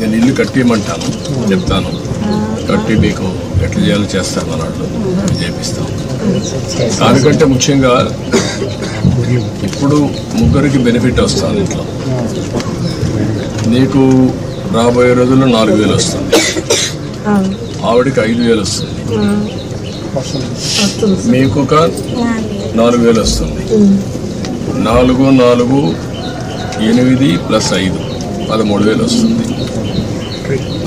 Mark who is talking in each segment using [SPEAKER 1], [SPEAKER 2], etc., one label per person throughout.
[SPEAKER 1] నేను ఇల్లు కట్టేయమంటాను. చెప్తాను. కట్టి మీకు ఎట్లా చేయాలో చేస్తాను అన్నట్లు చేపిస్తాం దానికంటే ముఖ్యంగా ఇప్పుడు ముగ్గురికి బెనిఫిట్ వస్తుంది ఇంట్లో. నీకు రాబోయే రోజుల్లో నాలుగు వేలు వస్తుంది. ఆవిడకి ఐదు వేలు వస్తుంది. మీకు ఒక నాలుగు వేలు వస్తుంది. నాలుగు నాలుగు ఎనిమిది ప్లస్ ఐదు. పదమూడు వేలు వస్తుంది.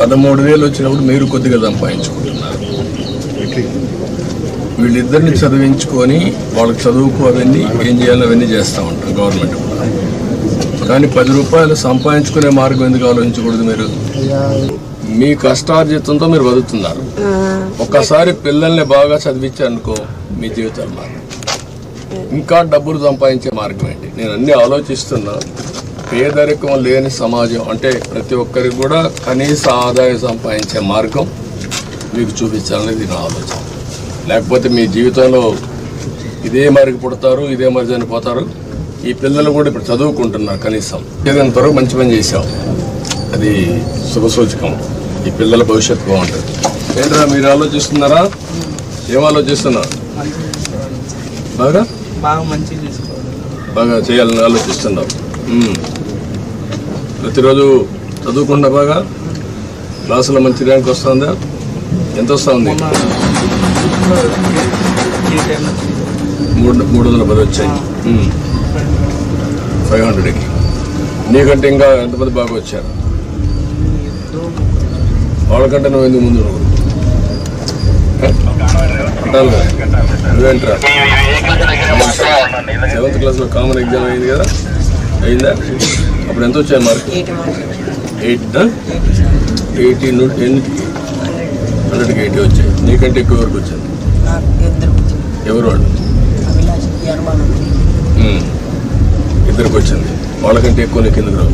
[SPEAKER 1] పదమూడు వేలు వచ్చినప్పుడు మీరు కొద్దిగా సంపాదించుకుంటున్నారు. వీళ్ళిద్దరిని చదివించుకొని వాళ్ళకి చదువుకు అవన్నీ ఏం చేయాలో అవన్నీ చేస్తూ ఉంటాం గవర్నమెంట్ కానీ పది రూపాయలు సంపాదించుకునే మార్గం ఎందుకు ఆలోచించకూడదు మీరు? మీ కష్టార్జితంతో మీరు బతుకుతున్నారు. ఒక్కసారి పిల్లల్ని బాగా చదివించారనుకో మీ జీవితాలు మార్గం ఇంకా డబ్బులు సంపాదించే మార్గం ఏంటి? నేను అన్ని ఆలోచిస్తున్నా. పేదరికం లేని సమాజం అంటే ప్రతి ఒక్కరికి కూడా కనీస ఆదాయం సంపాదించే మార్గం మీకు చూపించాలనేది నా ఆలోచన. లేకపోతే మీ జీవితంలో ఇదే మరికి పుడతారు ఇదే మరి చనిపోతారు ఈ పిల్లలు కూడా ఇప్పుడు చదువుకుంటున్నారు కనీసం. ఏదైనా త్వరగా మంచి పని చేశాం. అది శుభసూచకం. ఈ పిల్లల భవిష్యత్తు బాగుంటుంది. ఏంట్రా మీరు ఆలోచిస్తున్నారా? ఏం ఆలోచిస్తున్నారు? బాగా?
[SPEAKER 2] బాగా చూసుకోవాలి.
[SPEAKER 1] బాగా చేయాలని ఆలోచిస్తున్నావు ఉమ్. ప్రతిరోజు చదువుకుంటా బాగా. క్లాసులో మంచి ర్యాంక్ వస్తుందా? ఎంత వస్తుంది? మూడు మూడు వందల పది వచ్చాయి. ఫైవ్ హండ్రెడ్కి. నీకంటే ఇంకా ఎంతమంది బాగా వచ్చారు? వాళ్ళకంటే నువ్వు ఎందుకు ముందు నువ్వేంట్రా? సెవెంత్ క్లాస్లో కామన్ ఎగ్జామ్ అయింది కదా. అయిందా అప్పుడు ఎంత వచ్చాయి మార్క్? ఎయిట్ ఎయిటీ నూట్ ఎన్నికి హండ్రెడ్కి ఎయిటీ వచ్చాయి. నీకంటే ఎక్కువ వరకు వచ్చింది ఎవరు వాళ్ళు. ఇద్దరికి వచ్చింది. వాళ్ళకంటే ఎక్కువ నీకు ఎందుకు రావు?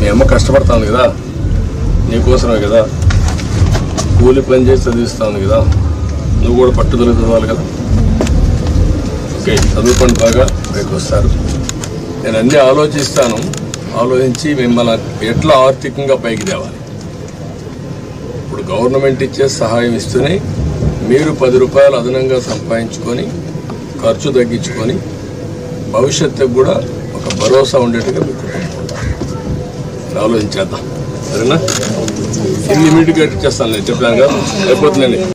[SPEAKER 1] మీ అమ్మ కష్టపడతాను కదా? నీకోసమే కదా? కూలి పని చేసి చదివిస్తాను కదా? నువ్వు కూడా పట్టుదల చదవాలి కదా? ఓకే. చదువుకోండి బాగా రేపు వస్తారు. నేను అన్నీ ఆలోచిస్తాను. ఆలోచించి మిమ్మల్ని ఎట్లా ఆర్థికంగా పైకి తేవాలి? ఇప్పుడు గవర్నమెంట్ ఇచ్చే సహాయం ఇస్తూనే మీరు పది రూపాయలు అదనంగా సంపాదించుకొని ఖర్చు తగ్గించుకొని భవిష్యత్తుకు కూడా ఒక భరోసా ఉండేట్టుగా మీకు ఆలోచించేద్దాం. సరేనా? ఇన్ని మీటింగ్ చేస్తాను నేను. చెప్పాను కదా. అయిపోతుందండి.